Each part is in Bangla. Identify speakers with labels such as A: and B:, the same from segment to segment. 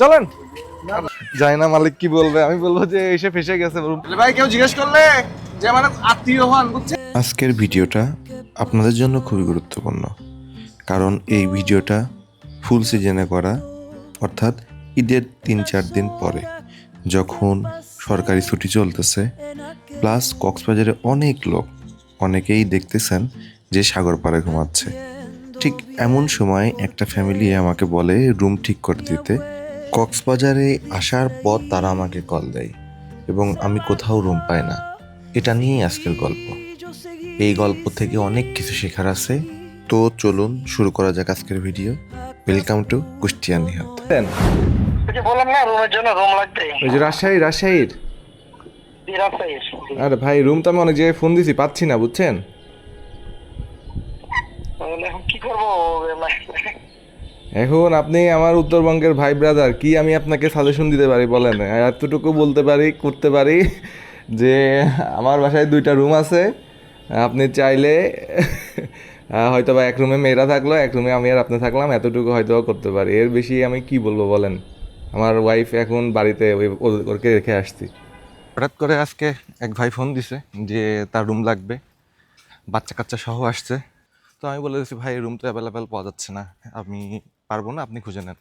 A: চলেন। যাই না। মালিক কি বলবে? আমি বলব যে এসে ফেসে গেছে ভাই কেউ জিজ্ঞেস করলে যে আমার আত্মীয় হন বুঝছেন?
B: আজকের ভিডিওটা আপনাদের জন্য খুবই গুরুত্বপূর্ণ। কারণ এই ভিডিওটা ফুল সিজনে করা অর্থাৎ ঈদের তিন চার দিন পরে। যখন সরকারি ছুটি চলতেছে প্লাস কক্সবাজারে অনেক লোক অনেকেই দেখতেছেন যে সাগর পাড়ে ঘুমাচ্ছে। ঠিক এমন সময় একটা ফ্যামিলি আমাকে বলে রুম ঠিক করে দিতে। কক্সবাজারে আসার পর তারা আমাকে কল দেয় এবং আমি কোথাও রুম পাই না। এটা নিয়েই আজকের গল্প। এই গল্প থেকে অনেক কিছু শেখার আছে। তো চলুন শুরু করা যাক আজকের video welcome to Kushtia Nihat.
C: বললাম না রুমের জন্য রুম লাগবে।
A: ওই যে রাজশাহী রাজশাহীর।
C: রাজশাহীর।
A: আরে ভাই রুম তো আমি অনেক জায়গায় ফোন দিছি পাচ্ছি না বুঝছেন?
C: কি করব?
A: এখন আপনি আমার উত্তরবঙ্গের ভাই ব্রাদার কি আমি আপনাকে সাজেশন দিতে পারি বলেন? এতটুকু বলতে পারি, করতে পারি যে আমার বাসায় দুইটা রুম আছে। আপনি চাইলে হয়তো বা এক রুমে মেয়েরা থাকল, এক রুমে আমি আর আপনি থাকলাম, এতটুকু হয়তো করতে পারি। এর বেশি আমি কি বলব বলেন? আমার ওয়াইফ এখন বাড়িতে ওকে রেখে আসছি। হঠাৎ করে আজকে এক ভাই ফোন দিছে যে তার রুম লাগবে বাচ্চা কাচ্চা সহ আসছে। তো আমি বলে দিচ্ছি ভাই রুম তো অ্যাভেলেবেল পাওয়া যাচ্ছে না। আমি পারব না, আপনি খুঁজে নেন।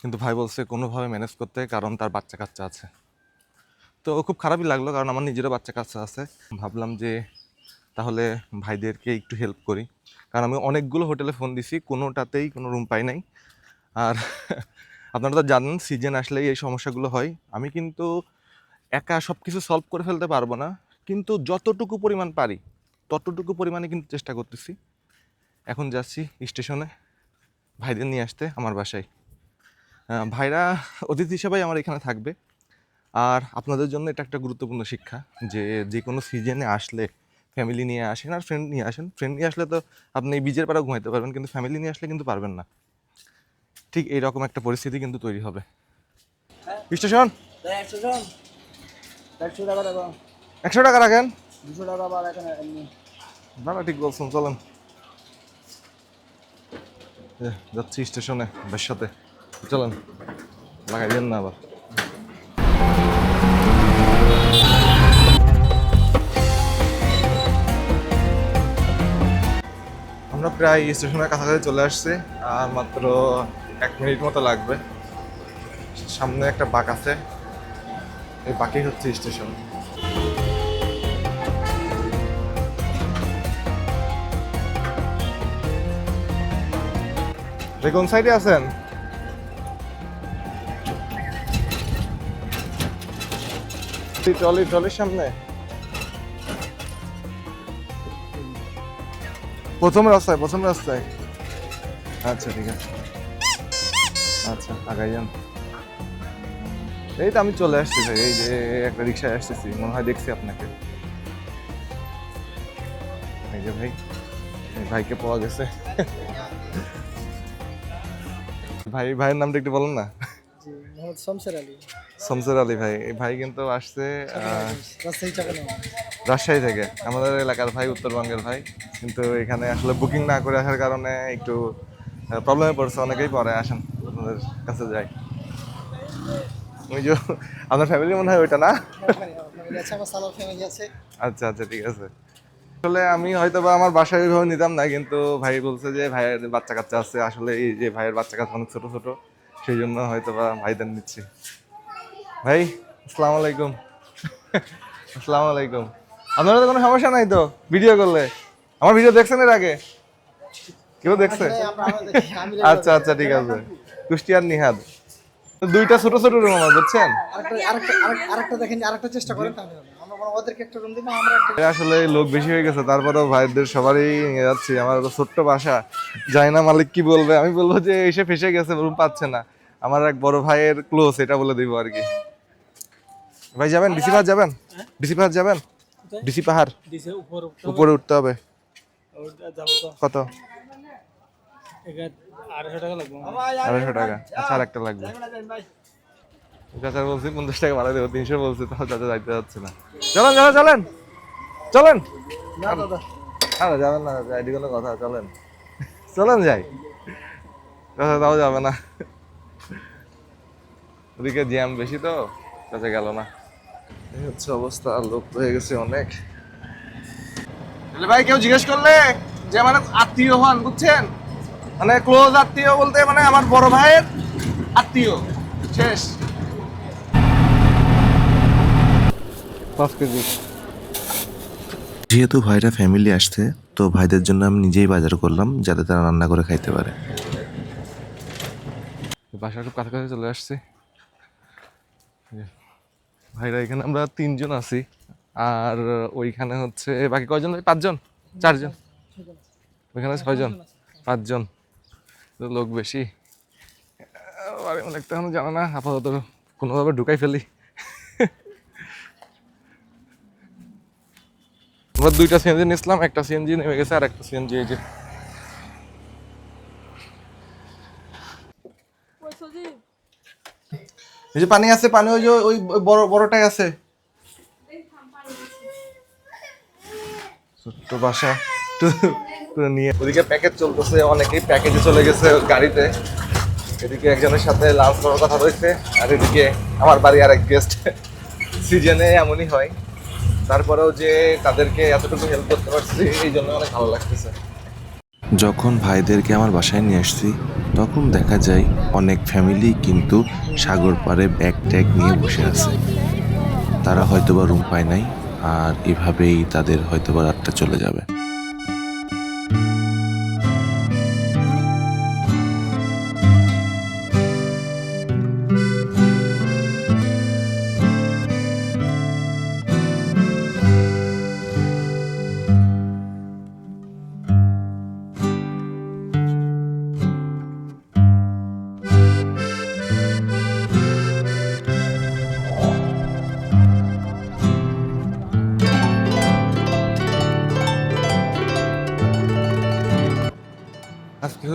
A: কিন্তু ভাই বলছে কোনোভাবে ম্যানেজ করতে, কারণ তার বাচ্চা কাচ্চা আছে। তো খুব খারাপই লাগল, কারণ আমার নিজেরও বাচ্চা কাচ্চা আছে। ভাবলাম যে তাহলে ভাইদেরকে একটু হেল্প করি। কারণ আমি অনেকগুলো হোটেলে ফোন দিছি, কোনোটাতেই কোনো রুম পাই নাই। আর আপনারা তো জানেন সিজন আসলেই এই সমস্যাগুলো হয়। আমি কিন্তু একা সব কিছু সলভ করে ফেলতে পারব না। কিন্তু যতটুকু পরিমাণ পারি, ততটুকু পরিমাণে কিন্তু চেষ্টা করতেছি। এখন যাচ্ছি স্টেশনে ভাইদের নিয়ে আসতে আমার বাসায়। ভাইরা অতিথি হিসেবেই আমার এখানে থাকবে। আর আপনাদের জন্য এটা একটা গুরুত্বপূর্ণ শিক্ষা যে যে কোনো সিজনে আসলে ফ্যামিলি নিয়ে আসেন আর ফ্রেন্ড নিয়ে আসেন। ফ্রেন্ড নিয়ে আসলে তো আপনি বীজের পাড়াও ঘুমাইতে পারবেন কিন্তু ফ্যামিলি নিয়ে আসলে কিন্তু পারবেন না। ঠিক এইরকম একটা পরিস্থিতি কিন্তু তৈরি হবে। স্টেশন
D: একশো টাকা
A: রাখেন।
D: দুশো টাকা
A: না ঠিক বলছেন চলেন। যাচ্ছি স্টেশনে, বেশ সাথে। চলেন, লাগাই দেন না আবার। আমরা প্রায় স্টেশনের কাছাকাছি চলে আসছি, আর মাত্র এক মিনিট মতো লাগবে। সামনে একটা বাঁক আছে, এই বাকি হচ্ছে স্টেশন। ভাই কোন সাইডে আছেন? ট্রলি ট্রলির সামনে। প্রথম রাস্তায় প্রথম রাস্তায়। আচ্ছা ঠিক আছে। আচ্ছা আগাই যান। এই তো আমি চলে আসছি ভাই, এই যে একটা রিক্সায় আসতেছি, মনে হয় দেখছি আপনাকে। এই যে ভাই ভাইকে পাওয়া গেছে। ভাই ভাইয়ের নামটা একটু বলেন না?
D: শামসের আলী।
A: শমসের আলী ভাই এই ভাই কিন্তু আসছে
D: রাজশাহী
A: থেকে আমাদের এলাকার ভাই উত্তরবঙ্গের ভাই। কিন্তু এখানে আসলে বুকিং না করে আসার কারণে একটু প্রবলেমে পড়ছে অনেকেই পরে আসেন আপনাদের কাছে যাই। ওই যে আপনার ফ্যামিলি মনে হয় ওইটা না?
D: আছে।
A: আচ্ছা আচ্ছা ঠিক আছে। আসলে আমি হয়তো বা আমার বাসায় ওইভাবে নিতাম না কিন্তু ভাই বলছে যে ভাইয়ের বাচ্চা কাচ্চা আছে। আসলে এই যে ভাইয়ের বাচ্চা কাচ্চা অনেক ছোট ছোট সেই জন্য হয়তো বা ভাইদের নিচ্ছি। ভাই আসসালামু আলাইকুম। আসসালামু আলাইকুম। আপনারা তো কোনো সমস্যা নাই তো ভিডিও করলে? আমার ভিডিও দেখছেন এর আগে? কেউ দেখছে? আচ্ছা আচ্ছা ঠিক আছে। কুষ্টিয়ার নিহাদ। দুইটা ছোট ছোট রুম আমার বুঝছেন?
D: আরেকটা আরেকটা আরেক- আরেকটা দেখেন আরেকটা চেষ্টা করেন তাহলে ওদেরকে একটা রুম দিই আমরা একটা
A: আসলে লোক বেশি হয়ে গেছে তারপরেও ভাইদের সবারই নিয়ে যাচ্ছি। আমার তো ছোট্ট বাসা। জানি না মালিক কি বলবে? আমি বলব যে এসে ফেসে গেছে রুম পাচ্ছে না। আমার এক বড় ভাইয়ের ক্লোজ এটা বলে দিব আর কি। ভাই যাবেন? ডিসি পাহাড় যাবেন? ডিসি পাহাড় যাবেন? ডিসি পাহাড়।
D: উপরে
A: উঠতে হবে। কত?
D: আড়াইশো টাকা
A: আচ্ছা আর একটা লাগবে চাচা বলছি পঞ্চাশ টাকা ভাড়া দেবো তিনশো বলছি তাও চাচা যাইতে যাচ্ছে না। চলেন চলেন। চলেন। চলেন আরে যাবেন না আইডি কোনো কথা চলেন। চলেন যাই। কথা তাও যাবে না। ওদিকে জ্যাম বেশি তো কাছে গেল না। এই হচ্ছে অবস্থা লোক তো হয়ে গেছে অনেক। ভাই কেউ জিজ্ঞেস করলে যে মানে আত্মীয় হন বুঝছেন? মানে ক্লোজ আত্মীয় বলতে মানে আমার বড় ভাইয়ের আত্মীয়। শেষ। পাঁচ কেজি।
B: যেহেতু ভাইরা ফ্যামিলি আসছে তো ভাইদের জন্য আমি নিজেই বাজার করলাম যাতে তারা রান্না করে খাইতে পারে।
A: বাসার খুব কাছাকাছি চলে আসছি। ভাইরা এখানে আমরা তিনজন আছি। আর ওইখানে হচ্ছে বাকি কয়জন? ভাই পাঁচজন? চারজন? ওইখানে ছয়জন? পাঁচজন। লোক বেশি। অনেকটা জানা না আপাতত কোনোভাবে ঢুকাই ফেলি। আমরা দুইটা সিএনজি নিয়েছিলাম একটা সিএনজি নেমে গেছে আর একটা সিএনজি এই যে। এই যে পানি আছে, পানি ওই যে ওই বড়, বড়টাই আছে। ছোট্ট বাসা। নিয়ে। ওদিকে প্যাকেজ চলতেছে, অনেকেই প্যাকেজে চলে গেছে গাড়িতে। এদিকে একজনের সাথে লাঞ্চ করার কথা রয়েছে, আর এদিকে আমার বাড়ি আর এক গেস্ট সিজনে এমনই হয়। তারপরেও যে তাদেরকে এতটুকু হেল্প করতে পারছি, এই জন্য অনেক ভালো লাগতেছে।
B: যখন ভাইদেরকে আমার বাসায় নিয়ে আসছি, তখন দেখা যায় অনেক ফ্যামিলি কিন্তু সাগর পাড়ে ব্যাগ ট্যাগ নিয়ে বসে আছে। তারা হয়তোবা রুম পায় নাই, আর এভাবেই তাদের হয়তোবা রাতটা চলে যাবে।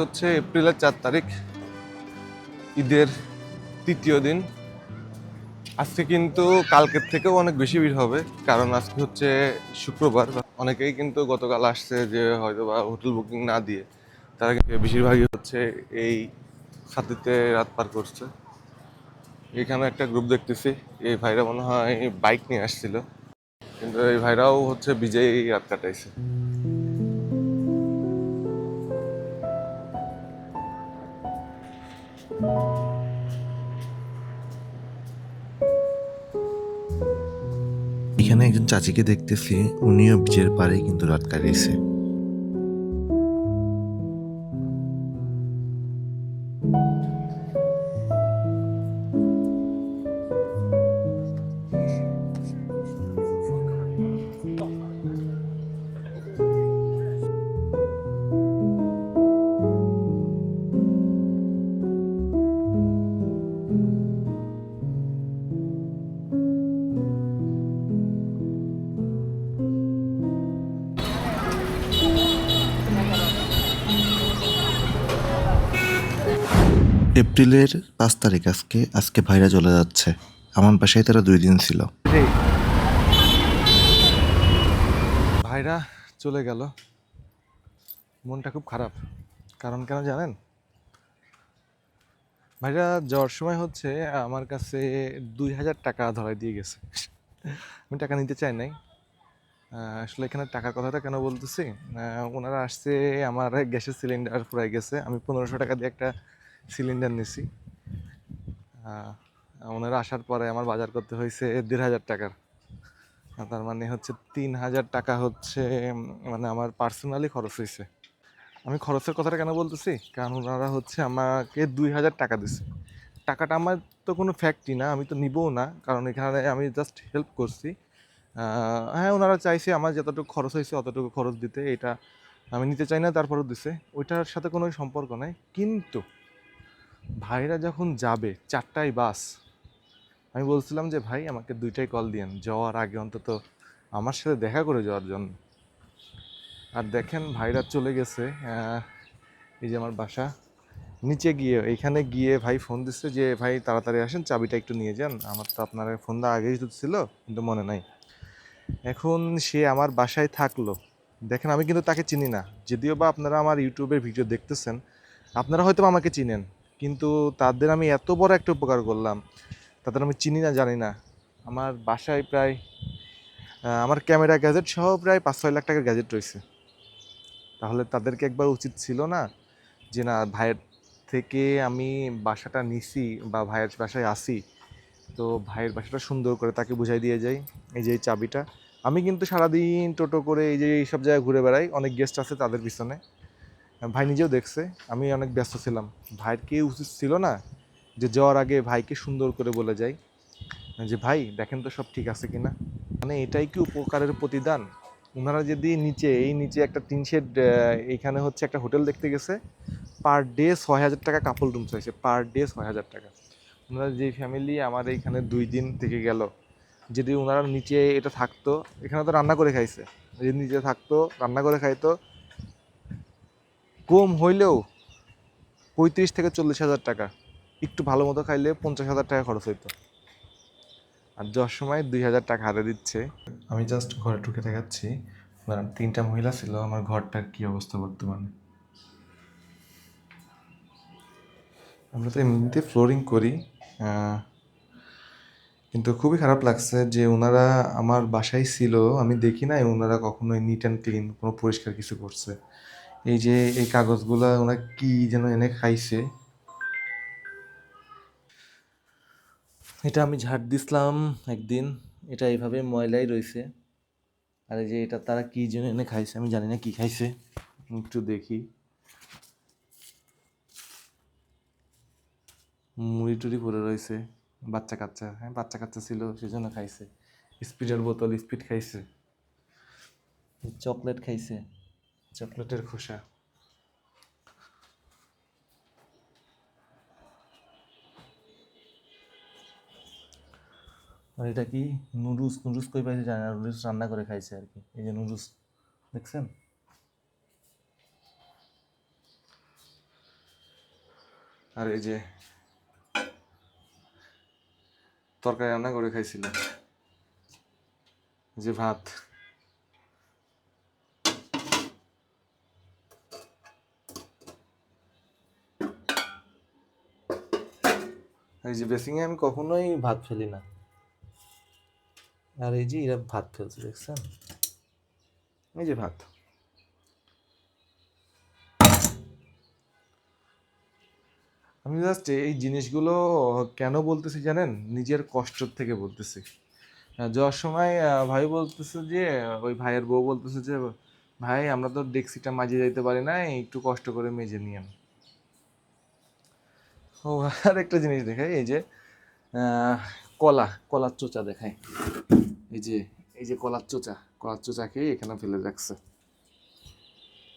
A: হচ্ছে এপ্রিলের চার তারিখ। ঈদের তৃতীয় দিন। আজকে কিন্তু কালকের থেকেও অনেক বেশি ভিড় হবে, কারণ আজকে হচ্ছে শুক্রবার। অনেকেই কিন্তু গতকাল আসছে যে হয়তো বা হোটেল বুকিং না দিয়ে, তারা কিন্তু বেশিরভাগই হচ্ছে এই সাথীতে রাত পার করছে। এখানে একটা গ্রুপ দেখতেছি, এই ভাইরা মনে হয় বাইক নিয়ে আসছিল, কিন্তু এই ভাইরাও হচ্ছে বিজয়ী রাত কাটাইছে।
B: চাচিকে দেখতেছি উনিও বিচের পাড়ে কিন্তু রাত কাটিয়েছে। এপ্রিলের পাঁচ তারিখ আজকে আজকে ভাইরা চলে যাচ্ছে। আমার বাসায় তারা দুই দিন ছিল।
A: ভাইরা চলে গেল। মনটা খুব খারাপ। কারণ কেন জানেন? ভাইরা যাওয়ার সময় হচ্ছে, আমার কাছে দুই হাজার টাকা ধরাই দিয়ে গেছে। আমি টাকা নিতে চাই নাই। আসলে এখানে টাকার কথাটা কেন বলতেছি? ওনারা আসছে, আমার গ্যাসের সিলিন্ডার ফুরাই গেছে। আমি পনেরোশো টাকা দিয়ে একটা সিলিন্ডার নিছি। ওনারা আসার পরে আমার বাজার করতে হয়েছে দেড় হাজার টাকার। তার মানে হচ্ছে তিন হাজার টাকা হচ্ছে মানে আমার পার্সোনালি খরচ হয়েছে। আমি খরচের কথাটা কেন বলতেছি? কারণ ওনারা হচ্ছে আমাকে দুই হাজার টাকা দিছে। টাকাটা আমার তো কোনো ফ্যাক্টই না, আমি তো নিবও না। কারণ এখানে আমি জাস্ট হেল্প করছি। হ্যাঁ ওনারা চাইছে আমার যতটুকু খরচ হয়েছে অতটুকু খরচ দিতে। এটা আমি নিতে চাই না, তারপরও দিছে। ওইটার সাথে কোনো সম্পর্ক নাই। কিন্তু ভাইরা যখন যাবে চারটায় বাস, আমি বলছিলাম যে, ভাই, আমাকে দুইটাই কল দিয়েন, যাওয়ার আগে অন্তত আমার সাথে দেখা করে যাওয়ার জন্য। আর দেখেন ভাইরা চলে গেছে এই যে আমার বাসা। নিচে গিয়ে, এইখানে গিয়ে ভাই ফোন দিচ্ছে যে, ভাই, তাড়াতাড়ি আসেন, চাবিটা একটু নিয়ে যান। আমার তো আপনার ফোন দা আগেই ছিল, কিন্তু মনে নাই। এখন সে আমার বাসায় থাকল। দেখেন, আমি কিন্তু তাকে চিনি না। যদিও বা আপনারা আমার ইউটিউবের ভিডিও দেখতেছেন, আপনারা হয়তো আমাকে চিনেন। কিন্তু তাদের আমি এত বড় একটা উপকার করলাম। তাদের আমি চিনি না, জানি না। আমার বাসায় প্রায় আমার ক্যামেরা গ্যাজেট সহ প্রায় পাঁচ ছয় লাখ টাকার গ্যাজেট রয়েছে। তাহলে তাদেরকে একবার উচিত ছিল না যে, না, ভাইয়ের থেকে আমি বাসাটা নিছি বা ভাইয়ের বাসায় আসি। তো ভাইয়ের বাসাটা সুন্দর করে তাকে বুঝাই দিয়ে যাই, এই যে চাবিটা। আমি কিন্তু সারাদিন টোটো করে এই যে এইসব জায়গায় ঘুরে বেড়াই। অনেক গেস্ট আছে তাদের পিছনে। ভাই নিজেও দেখছে, আমি অনেক ব্যস্ত ছিলাম। ভাইয়ের কি উচিত ছিল না যে যাওয়ার আগে ভাইকে সুন্দর করে বলে যাই। যে ভাই, দেখেন তো সব ঠিক আছে কিনা? মানে এটাই কি উপকারের প্রতিদান? ওনারা যদি নিচে, এই নিচে একটা টিন শেড এইখানে হচ্ছে একটা হোটেল দেখতে গেছে। পার ডে ছয় হাজার টাকা কাপল রুম চাইছে, পার ডে ছয় হাজার টাকা। ওনারা যে ফ্যামিলি আমার এইখানে দুই দিন থেকে গেল, যদি ওনারা নিচে এটা থাকতো, এখানে তো রান্না করে খাইছে। যদি নিচে থাকতো, রান্না করে খাইতো কম হইলেও পঁয়ত্রিশ থেকে চল্লিশ হাজার টাকা। একটু ভালো মতো খাইলে পঞ্চাশ হাজার টাকা খরচ হইতো। আর যাওয়ার সময় দুই হাজার টাকা হাতে দিচ্ছে। আমি জাস্ট ঘরে ঢুকে দেখাচ্ছি। মানে তিনটা মহিলা ছিল, আমার ঘরটার কি অবস্থা বর্তমানে? আমরা তো এমনিতে ফ্লোরিং করি কিন্তু খুবই খারাপ লাগছে যে ওনারা আমার বাসায় ছিল, আমি দেখি নাই ওনারা কখনোই নিট অ্যান্ড ক্লিন কোনো পরিষ্কার কিছু করছে। এই যে এই কাগজগুলো ওরা কি যেন এনে খাইছে। এটা আমি ঝাড় দিছিলাম একদিন। এটা এইভাবে ময়লাই রয়েছে আর এই যে এটা তারা কি যেন এনে খাইছে, আমি জানি না কি খাইছে। একটু দেখি। মুড়ি টুড়ি পরে রয়েছে বাচ্চা কাচ্চা হ্যাঁ বাচ্চা কাচ্চা ছিল, সেজন্য খাইছে। স্পিডের বোতল স্পিড খাইছে। চকলেট খাইছে। চকলেটের খোসা। আর এটা কি? নুডলস নুডলস কই পাইছে জানি না, নুডলস রান্না করে খাইছে আর কি। এই যে নুডলস, দেখছেন? আর এই যে তরকারি রান্না করে খাইছিল। যে ভাত। এই যে বেসিংয়ে আমি কখনোই ভাত ফেলি না। আর এই যে এরা ভাত ফেলছে, দেখছেন? এই যে ভাত। আমি জাস্ট এই জিনিসগুলো কেন বলতেছি জানেন? নিজের কষ্ট থেকে বলতেছি। যাওয়ার সময় ভাই বলতেছে যে, ওই ভাইয়ের বউ বলতেছে যে, ভাই, আমরা তো ডেক্সিটা মাঝে যাইতে পারি না একটু কষ্ট করে মেজে নিয়েন। ও, আর একটা জিনিস দেখাই, এই যে কলা, কলার চোচা দেখাই। এই যে এই যে কলার চোচা কলার চোচা খেয়ে এখানে ফেলে রাখছে।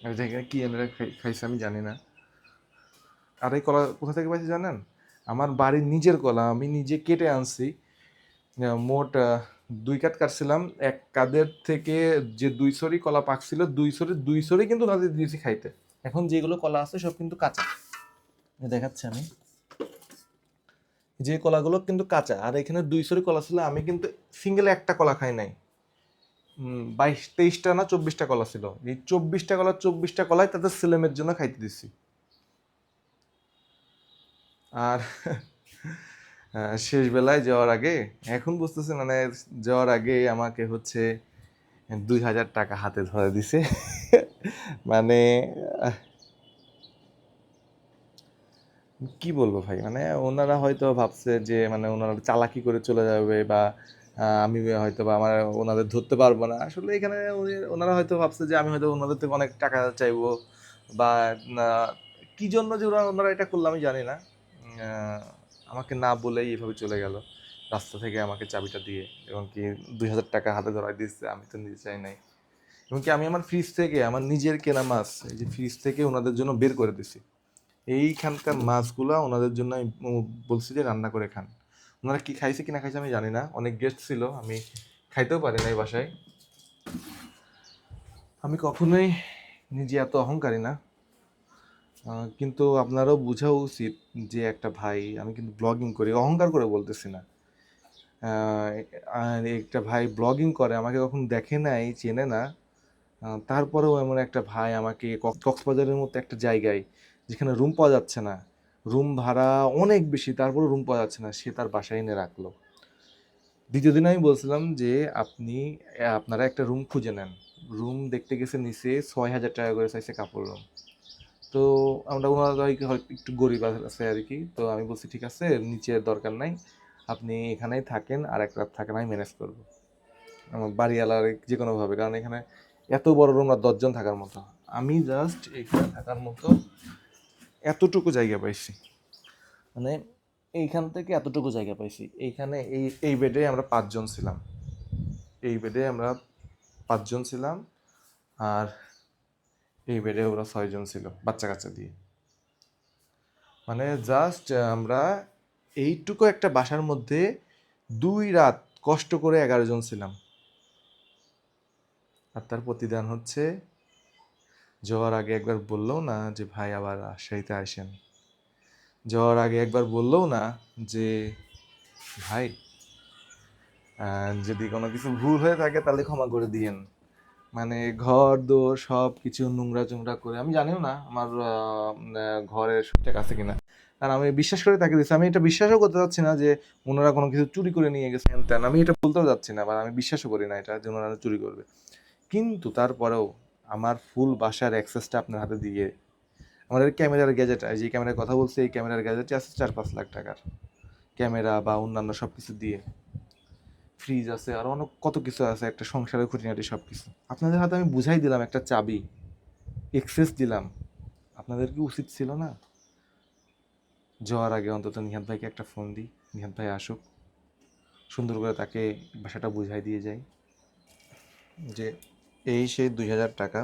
A: এটা এখানে কি এনে খাই- খাইছে, আমি জানি না। আর এই কলা কোথা থেকে পাইছি জানেন? আমার বাড়ির নিজের কলা, আমি নিজে কেটে আনছি। মোট দুই কাঠ কাটছিলাম। এক কাদের থেকে যে দুই সরি কলা পাকছিল, দুই সরি দুই সরি কিন্তু ওনাদের দিয়েছি খাইতে। এখন যেগুলো কলা আছে সব কিন্তু কাঁচা। দেখাচ্ছি আমি। যে কলাগুলো কিন্তু কাঁচা। আর এখানে দুই সরি কলা ছিল, আমি কিন্তু সিঙ্গেল একটা কলা খাই নাই। বাইশ, তেইশটা না চব্বিশটা কলা ছিল। এই চব্বিশটা কলা, চব্বিশটা কলাই তাদের ছেলেমের জন্য খাইতে দিছি। আর শেষ বেলায় যাওয়ার আগে, এখন বুঝতেছে মানে যাওয়ার আগে আমাকে হচ্ছে দুই হাজার টাকা হাতে ধরে দিছে। মানে কি বলব ভাই? মানে ওনারা হয়তো ভাবছে যে মানে ওনারা চালাকি করে চলে যাবে বা আমি হয়তো বা আমার, ওনাদের ধরতে পারব না। আসলে এখানে ওনারা হয়তো ভাবছে যে, আমি হয়তো ওনাদের থেকে অনেক টাকা চাইব বা কি জন্য যে ওরা, ওনারা এটা করল আমি জানি না। আমাকে না বলেই এভাবে চলে গেল। রাস্তা থেকে আমাকে চাবিটা দিয়ে, এবং কি দুই হাজার টাকা হাতে ধরাই দিচ্ছে, আমি তো নিতে চাই নাই। এবং কি আমি আমার ফ্রিজ থেকে, আমার নিজের কেনা মাছ, এই যে ফ্রিজ থেকে ওনাদের জন্য বের করে দিছি। এইখানকার মাছগুলা ওনাদের জন্য আমি বলছি যে রান্না করে খান। ওনারা কি খাইছে, কি না খাইছে আমি জানি না। অনেক গেস্ট ছিল, আমি খাইতেও পারি না এই বাসায়। আমি কখনোই নিজে এত অহংকারী না। কিন্তু আপনারও বোঝা উচিত যে একটা ভাই, আমি কিন্তু ব্লগিং করি, অহংকার করে বলতেছি না। একটা ভাই ব্লগিং করে, আমাকে কখন দেখে নাই, চেনে না। তারপরেও এমন একটা ভাই আমাকে কক্স- কক্সবাজারের মতো একটা জায়গায় যেখানে রুম পাওয়া যাচ্ছে না। রুম ভাড়া অনেক বেশি তারপরে রুম পাওয়া যাচ্ছে না, সে তার বাসায় এনে রাখল। দ্বিতীয় দিন আমি বলছিলাম যে, আপনি, আপনারা একটা রুম খুঁজে নেন। রুম দেখতে গেছে নিচে ছয় হাজার টাকা করে চাইছে কাপড় রুম তো আমরা ওনারা একটু গরিব আছে আর কি। তো আমি বলছি, ঠিক আছে, নিচের দরকার নাই। আপনি এখানেই থাকেন আর এক রাত থাকেন, আমি ম্যানেজ করব। আমার বাড়িওয়ালার যে কোনোভাবে কারণ এখানে এত বড় রুম আর দশজন থাকার মতো। আমি জাস্ট এখানে থাকার মতো এতটুকু জায়গা পাইছি। মানে এইখান থেকে এতটুকু জায়গা পাইছি। এইখানে এই এই বেডে আমরা পাঁচজন ছিলাম। এই বেডে আমরা পাঁচজন ছিলাম আর এই বেডে ওরা ছয়জন ছিল বাচ্চা কাচ্চা দিয়ে। মানে জাস্ট আমরা এইটুকু একটা বাসার মধ্যে দুই রাত কষ্ট করে এগারো জন ছিলাম। আর তার প্রতিদান হচ্ছে যাওয়ার আগে একবার বলল না যে, ভাই, আবার রাজশাহীতে আসেন। যাওয়ার আগে একবার বললেও না যে, ভাই যদি কোনো কিছু ভুল হয়ে থাকে তাহলে ক্ষমা করে দিয়েন। মানে ঘর, দোর সব কিছু নোংরা চোংরা করে, আমি জানিও না আমার ঘরের ঠিকঠাক আছে কিনা। কারণ আমি বিশ্বাস করে তাকে দিচ্ছি আমি এটা বিশ্বাসও করতে চাচ্ছি না যে, ওনারা কোনো কিছু চুরি করে নিয়ে গেছে। আমি এটা বলতেও যাচ্ছি না, বা আমি বিশ্বাসও করি না এটা যে, ওনারা চুরি করবে। কিন্তু তারপরেও আমার ফুল বাসার অ্যাক্সেসটা আপনার হাতে দিয়ে আমাদের ক্যামেরার গ্যাজেট যে ক্যামেরার কথা বলছি, এই ক্যামেরার গ্যাজেটে আছে চার পাঁচ লাখ টাকার। ক্যামেরা বা অন্যান্য সব কিছু দিয়ে। ফ্রিজ আছে, আর অনেক কত কিছু আছে, একটা সংসারের খুঁটিনাটি সব কিছু আপনাদের হাতে আমি বুঝাই দিলাম একটা চাবি এক্সেস দিলাম। আপনাদের কি উচিত ছিল না? যাওয়ার আগে অন্তত নিহাত ভাইকে একটা ফোন দিই, নিহাত ভাই আসুক। সুন্দর করে তাকে বাসাটা বুঝাই দিয়ে যাই। যে এই সেই দুই হাজার টাকা।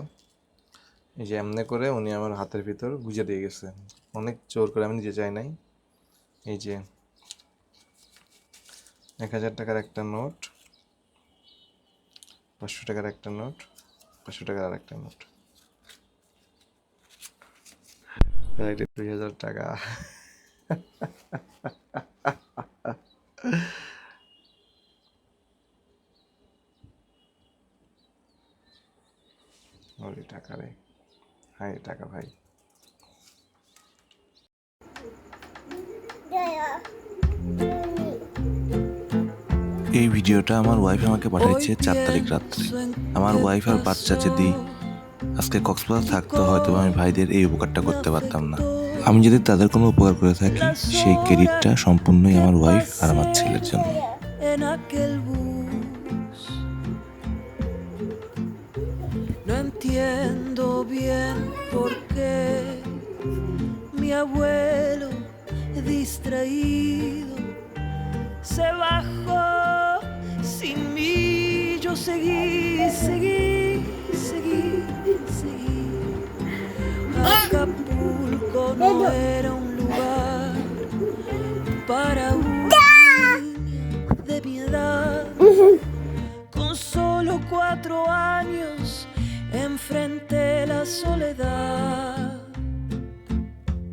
A: এই যে এমনি করে উনি আমার হাতের ভিতর গুজে দিয়ে গেছে। অনেক জোর করে আমি নিজে চাই নাই। এই যে এক হাজার টাকার একটা নোট, পাঁচশো টাকার একটা নোট, পাঁচশো টাকার আর একটা নোট। দুই হাজার টাকা। ওরে টাকা রে হাই টাকা ভাই।
B: এই ভিডিওটা আমার ওয়াইফ আমাকে পাঠিয়েছে চার তারিখ রাত্রে। আমার ওয়াইফ আর বাচ্চা যদি আজকে কক্সবাজার থাকতো হয়তো আমি ভাইদের এই উপকারটা করতে পারতাম না। আমি যদি তাদের কোনো উপকার করে থাকি, সেই ক্রেডিটটা সম্পূর্ণই আমার ওয়াইফ আর আমার ছেলের জন্য।
E: Entiendo bien por qué mi abuelo distraído se bajó sin mí. Yo seguí, seguí, seguí, seguí. Acapulco no era un lugar para una niña de mi edad. Con solo cuatro años enfrenté la soledad.